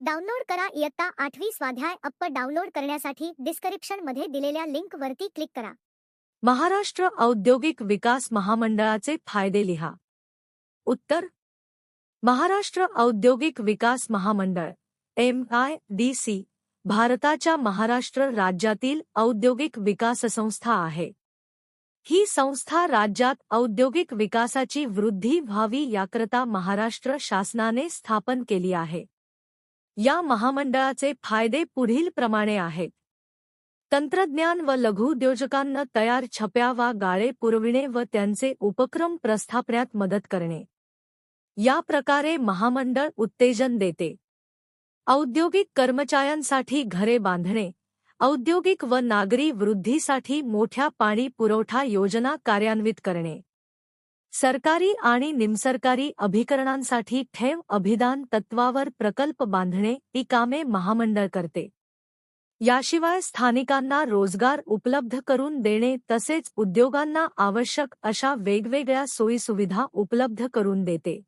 Download करा इयत्ता आठवी स्वाध्याय अप्प डाउनलोड करण्यासाठी डिस्क्रिप्शन मध्ये दिलेल्या लिंक वरती क्लिक करा. महाराष्ट्र औद्योगिक विकास महामंडळाचे फ़ायदे लिहा. उत्तर. महाराष्ट्र औद्योगिक विकास महामंडळ, एम आय डी सी, भारताच्या महाराष्ट्र राज्यातील औद्योगिक विकास संस्था आहे. ही संस्था राज्यात औद्योगिक विकासाची वृद्धी व्हावी याकरता महाराष्ट्र शासनाने स्थापन केली आहे. या महामंडळाचे फायदे पुढील प्रमाणे आहेत. तंत्रज्ञान व लघुउद्योजकांना तयार छप्या वा गाळे पुरविणे व त्यांचे उपक्रम प्रस्थापण्यात मदत करणे. या प्रकारे महामंडळ उत्तेजन देते. औद्योगिक कर्मचाऱ्यांसाठी घरे बांधणे औद्योगिक व नागरी वृद्धीसाठी मोठ्या पाणी पुरवठा योजना कार्यान्वित करणे. सरकारी आणि निमसरकारी अभिकरणांसाठी ठेव अभिदान तत्वावर प्रकल्प बांधणे ही कामे महामंडळ करते. याशिवाय स्थानिकांना रोजगार उपलब्ध करून देणे तसेच उद्योगांना आवश्यक अशा वेगवेगळ्या सोयीसुविधा उपलब्ध करून देते.